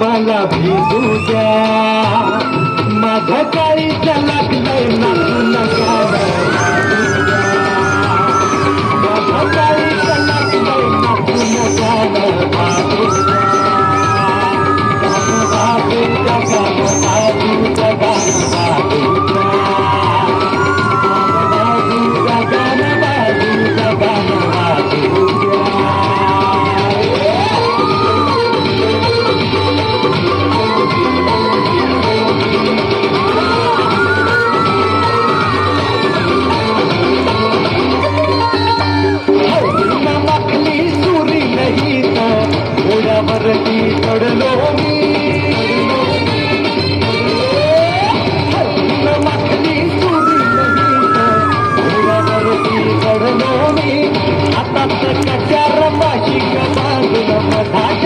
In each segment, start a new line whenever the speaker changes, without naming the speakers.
मला भिजू द्या. माझ्या काळीच्या लागल्या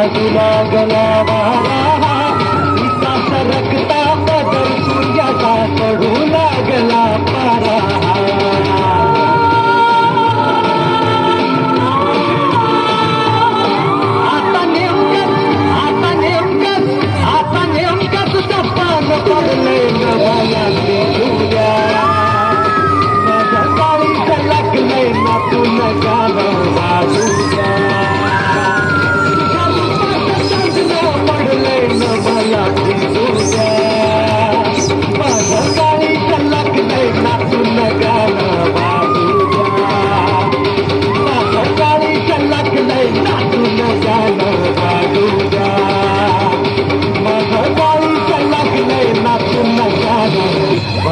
बाजूला गला वाला पिता सरकता बदल सूर्याचा चढू लागला पारा आता नेमकं आता नेमकं आता नेमकं तुझं पान पडले नवाला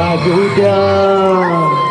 I don't Agudah.